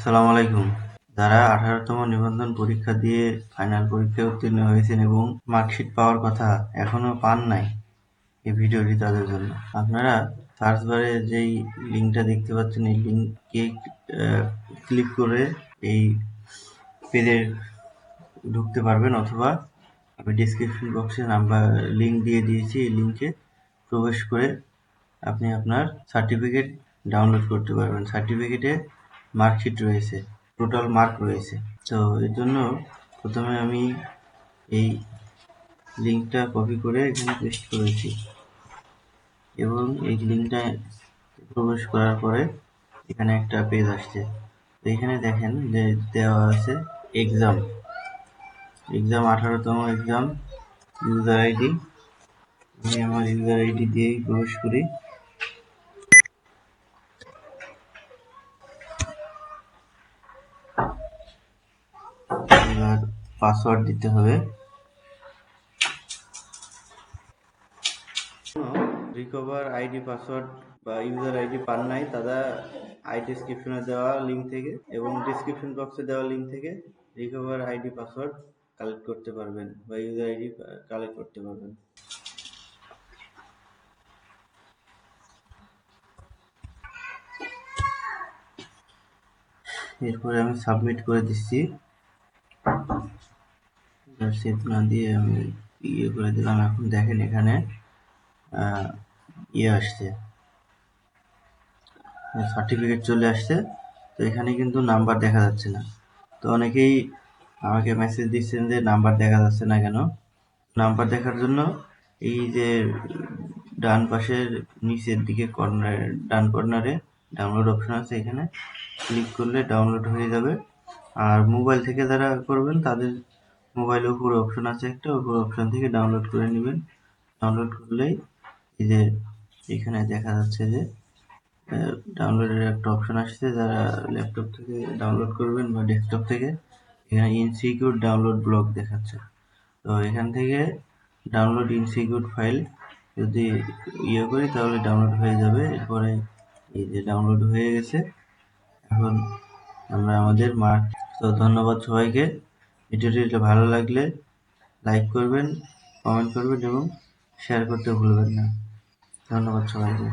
আসসালামু আলাইকুম। যারা আঠারোতম নিবন্ধন পরীক্ষা দিয়ে ফাইনাল পরীক্ষায় উত্তীর্ণ হয়েছেন এবং মার্কশিট পাওয়ার কথা এখনও পান নাই এই ভিডিওটি তাদের জন্য। আপনারা সার্চ বারে যেই লিঙ্কটা দেখতে পাচ্ছেন, এই লিঙ্কে ক্লিক করে এই পেজে ঢুকতে পারবেন অথবা আমি ডিসক্রিপশন বক্সে নাম্বার লিঙ্ক দিয়ে দিয়েছি, এই লিঙ্কে প্রবেশ করে আপনি আপনার সার্টিফিকেট ডাউনলোড করতে পারবেন। সার্টিফিকেটে মার্কশিট রয়েছে টোটাল মার্ক রয়েছে। তো এর জন্য প্রথমে আমি এই লিঙ্কটা কপি করে এখানে পেস্ট করেছি এবং এই লিঙ্কটা প্রবেশ করার পরে এখানে একটা পেজ আসছে। তো এখানে দেখেন যে দেওয়া আছে এক্সাম এক্সাম আঠারোতম এক্সাম ইউজার আইডি আমি আমার ইউজার আইডি দিয়েই প্রবেশ করি। এবার পাসওয়ার্ড দিতে হবে। রিকভার আইডি পাসওয়ার্ড বা ইউজার আইডি পান নাই তারা আই ডিসক্রিপশনে দেওয়া লিঙ্ক থেকে এবং ডিসক্রিপশন বক্সে দেওয়া লিঙ্ক থেকে রিকভার আইডি পাসওয়ার্ড কালেক্ট করতে পারবেন বা ইউজার আইডি কালেক্ট করতে পারবেন। এরপরে আমি সাবমিট করে দিচ্ছি। সেট না দিয়ে আমি ইয়ে করে দিলাম, এখন দেখেন এখানে ইয়ে আসছে। সার্টিফিকেট চলে আসছে, তো এখানে কিন্তু নাম্বার দেখা যাচ্ছে না। তো অনেকেই আমাকে মেসেজ দিচ্ছেন যে নাম্বার দেখা যাচ্ছে না কেন? নাম্বার দেখার জন্য এই যে ডান পাশের নিচের দিকে কর্নার ডান কর্নারে ডাউনলোড অপশন আছে এখানে। ক্লিক করলে ডাউনলোড হয়ে যাবে। আর মোবাইল থেকে যারা করবেন, তাদের মোবাইলের উপরে অপশন আছে একটা, উপর অপশন থেকে ডাউনলোড করে নেবেন। ডাউনলোড করলেই এই যে এখানে দেখা যাচ্ছে যে ডাউনলোডের একটা অপশন আসছে, যারা ল্যাপটপ থেকে ডাউনলোড করবেন বা ডেস্কটপ থেকে, এখানে ইনসিকিউর ডাউনলোড ব্লক দেখাচ্ছে। তো এখান থেকে ডাউনলোড ইনসিকিউর ফাইল যদি ইয়ে করি, তাহলে ডাউনলোড হয়ে যাবে। এরপরে এই যে ডাউনলোড হয়ে গেছে, এখন আমরা আমাদের মার্ক তো ধন্যবাদ সবাইকে। ভিডিওটি ভালো লাগলে লাইক করবেন, কমেন্ট করবেন এবং শেয়ার করতে ভুলবেন না। ধন্যবাদ সবাইকে।